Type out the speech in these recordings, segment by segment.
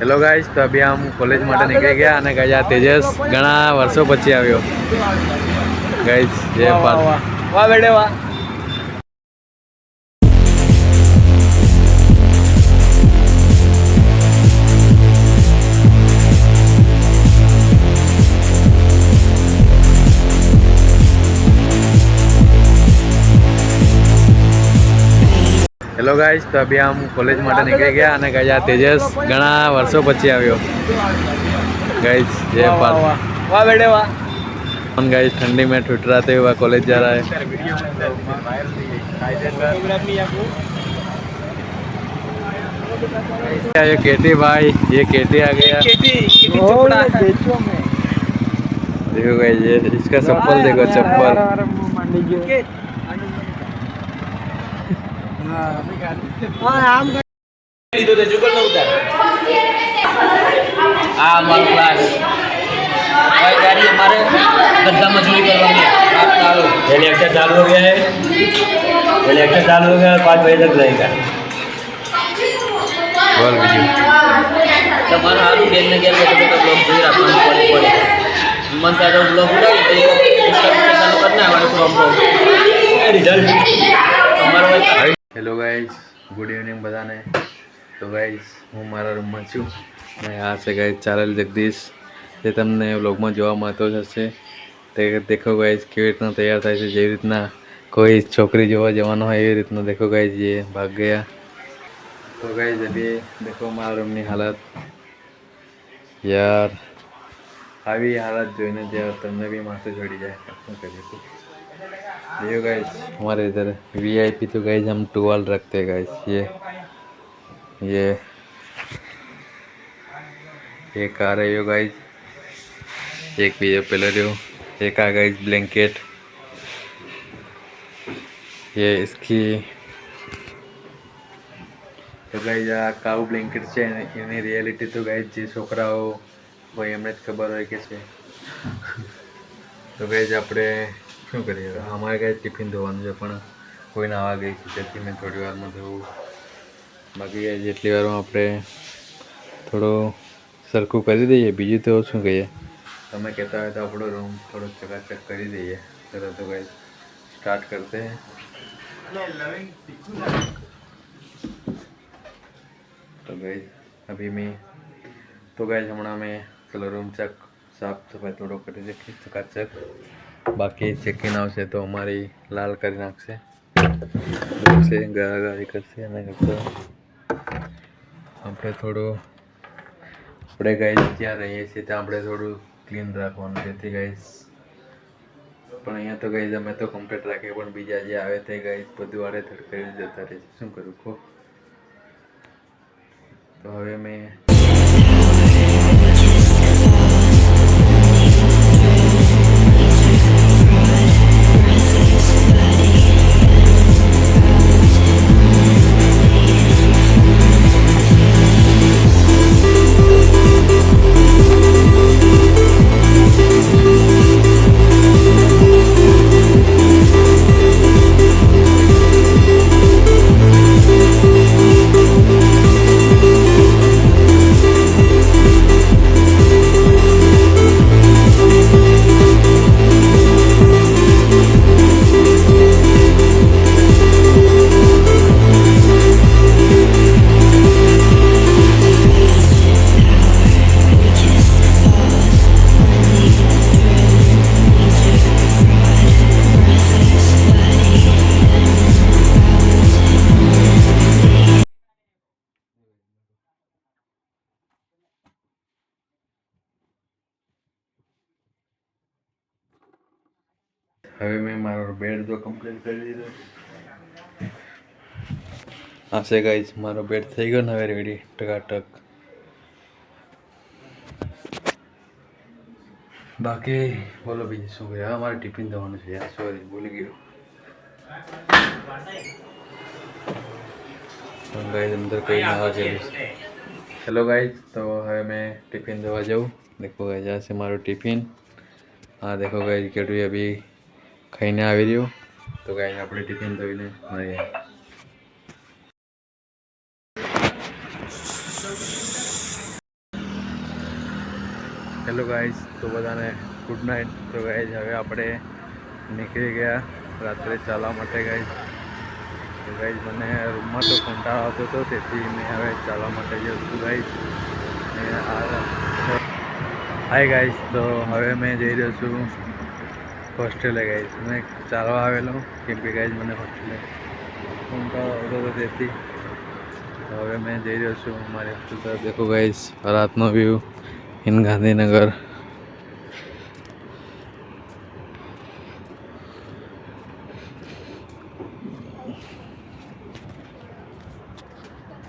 Hello guys તો અભી આમ કોલેજ માટે નીકળી ગયા અને ગાઈસ આ તેજસ ઘણા વર્ષો પછી આવ્યો. ગાઈસ જય પાલ વાહ, બેડે, વાહ. હેલો ગાઈસ તો અભી આમ કોલેજ માટે નીકળી ગયા અને ગાઈસ આ તેજસ ઘણા વર્ષો પછી આવ્યો गाइस जय पाल वाह बेटे वाह हम गाइस ठंडी में ठुठराते हुए कॉलेज जा रहा है ये केटी भाई ये केटी आ गया केटी केटी चोपड़ा देखो गाइस ये इसका चप्पल देखो चप्पल લીધો તે જુગલ નો ઉતાર આ અમારો ક્લાસ હવે ગાડી અમારે ધંધા મજૂરી કરવાની आप ચાલો ये लेक्चर चालू हो गया है ये लेक्चर चालू हो गया है पाँच बजे तक रहेगा बोल बीजू તમારે સારું બેન ને ઘેર બેઠો બેઠો બ્લોગ જોઈ રાખવાનું પડે પડે મન થાય તો બ્લોગ ઉડાવી તો ચાલુ કરી નાખવાનું ફ્રોમ ફ્રોમ रिजल्ट તમારો હોય હેલો ગાઈઝ ગુડ ઇવનિંગ બધાને. તો ગાઈઝ હું મારા રૂમમાં છું. અને આ છે ગાઈઝ ચારેલ જગદીશ, જે તમને વ્લોગમાં જોવા મળતો જ હશે. તે દેખો ગાઈઝ કેવી રીતના તૈયાર થાય છે જેવી રીતના કોઈ છોકરી જોવા જવાનો હોય, એવી રીતના દેખો ગાઈઝ જે ભાગ ગયા. તો ગાઈઝ અભી દેખો મારા રૂમની હાલત. યાર, આવી હાલત જોઈને જ્યારે તમને બી માથું છોડી જાય. શું કરીશું देखो गाइस हमारे इधर वीआईपी तो गाइस हम टुवाल रखते हैं गाइस ये ये एक आ रही हो गाइस एक भी ये पिलर हो एक आ गाइस ब्लैंकेट ये इसकी તો ગાઈઝ આ કાવું બ્લેન્કેટ છે અને એની રિયાલિટી તો ગાઈઝ જે છોકરાઓ હોય એમને જ ખબર હોય કે છે તો ગાઈઝ આપણે શું કરીએ હવે અમારે કાંઈ ટિફિન ધોવાનું છે પણ કોઈ નાવા ગઈ તેથી મેં થોડી વારમાં ધોવું બાકી જેટલી વારમાં આપણે થોડો સરખું કરી દઈએ બીજું તો શું કહીએ તમે કહેતા હોય તો આપણો રૂમ થોડો ચકાચક કરી દઈએ ચલો તો કંઈ સ્ટાર્ટ કરતે તો ગઈ અભી મેં તો ગઈ હમણાં મેં ચલો રૂમ ચક સાફ સફાઈ થોડો કરી દેખી ચકાચક બાકી ચેકિન આવશે તો અમારી લાલ કરી નાખશે. છે ગાળાગાળી કરશે અને આપણે થોડું આપણે ગાઈસ જ્યાં રહીએ છીએ ત્યાં આપણે થોડું ક્લીન રાખવાનું જેથી ગાઈસ પણ અહીંયા તો ગાઈસ અમે તો કમ્પ્લીટ રાખીએ, પણ બીજા જે આવે તે ગાઈસ બધું આડે ધડ જતા રહે છે. શું કરું ખો તો હવે મેં હવે મેં મારો બેડ તો કમ્પ્લીટ કરી દીધો આ છે ગાઈઝ મારો બેડ થઈ ગયો ને હવે રેડી ટકાટક બાકી બોલો બીજું શું કહે હા મારે ટિફિન દેવાનું છે યાર સોરી ભૂલી ગયો ગાઈઝ અંદર કોઈ નાવા જેવું છે હેલો ગાઈઝ તો હવે મેં ટિફિન દેવા જાઉં દેખો ગાઈઝ આ છે મારું ટિફિન હા દેખો ગાઈઝ કેટલું અભી ખાઈને આવી રહ્યું. તો ગાઈઝ આપણે ટિફિન ધોઈને મળીએ. હેલો ગાઈઝ તો બધાને ગુડ નાઇટ તો ગાઈઝ હવે આપણે નીકળી ગયા રાત્રે ચાલવા માટે ગાઈઝ તો ગાઈઝ મને રૂમમાં તો કંટાળો આવતો હતો, તેથી મેં હવે ચાલવા માટે જઉં છું ગાઈઝ હાય ગાઈઝ તો હવે મેં જઈ રહ્યો છું હોસ્ટેલે ગાઈઝ મેં ચાલવા આવેલો કેમ કે ગાઈઝ મને હોસ્ટેલે કંટાળો આવતો હતો તેથી હવે મેં જઈ રહ્યો છું મારી હોસ્ટેલ તરફ. દેખો ગાઈઝ રાતનો વ્યૂ ઇન ગાંધીનગર.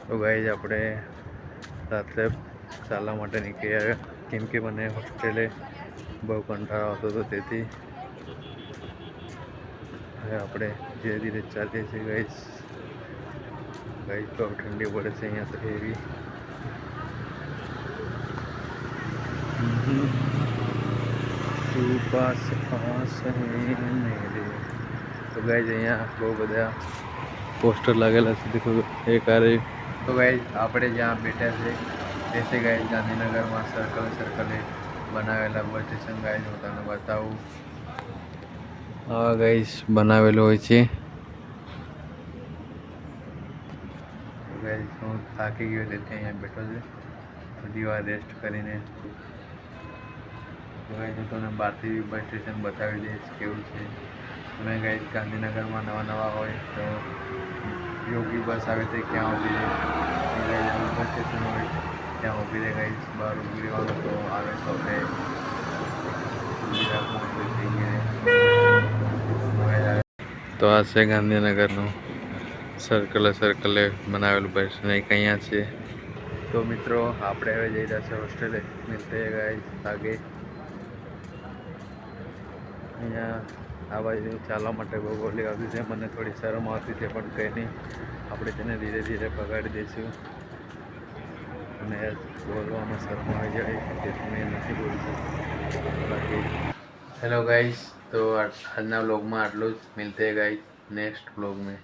તો ગાઈઝ આપણે રાત્રે ચાલવા માટે નીકળી આવ્યા કેમ કે મને હોસ્ટેલે બહુ કંટાળો આવતો હતો તેથી. હવે આપણે ધીરે ધીરે ચાલીએ છીએ ગાઈઝ ગાઈઝ તો ઠંડી પડે છે અહીંયા તો એવી તું પાસ તો ગાઈઝ અહીંયા બહુ બધા પોસ્ટર લાગેલા છે, દેખો એ કારે તો ગાઈઝ આપણે જ્યાં બેઠા છે તે છે ગાઈઝ ગાંધીનગરમાં સર્કલ સર્કલે બનાવેલા બસ સ્ટેશન ગાઈઝ હું તમને બતાવું. હા ગાઈઝ બનાવેલું હોય છે. ગાઈઝ હું થાકી ગયો તેથી અહીંયા બેઠો છે. થોડી વાર રેસ્ટ કરીને. ગાઈસ હું તમને બહારથી બસ સ્ટેશન બતાવી દઈશ કેવું છે. તમે ગાઈઝ ગાંધીનગરમાં નવા નવા હોય તો યોગી બસ આવે તે ક્યાં ઊભી રહે. બસ સ્ટેશન હોય ત્યાં ઊભી રહે. ગાઈઝ બહાર ઊભી રહેવાનું તો આવે તો આપણે થઈ ગયા તો આ છે ગાંધીનગરનું સર્કલે સર્કલે બનાવેલું બસ ને એક અહીંયા છે. તો મિત્રો, આપણે હવે જઈ રહ્યા છે હોસ્ટેલે મિલતે ગાય આગે. અહીંયા આ બાજુ ચાલવા માટે બહુ બોલી આવતી છે. મને થોડી શરમ આવતી છે પણ કંઈ નહીં. આપણે તેને ધીરે ધીરે પગાડી દઈશું. અને બોલવામાં શરમ આવી જાય તેથી મેં નથી બોલી શકતો. બાકી હેલો ગાઈઝ તો આ- આજના વ્લોગમાં આટલું જ મિલતે ગાઈઝ નેક્સ્ટ વ્લોગ મેં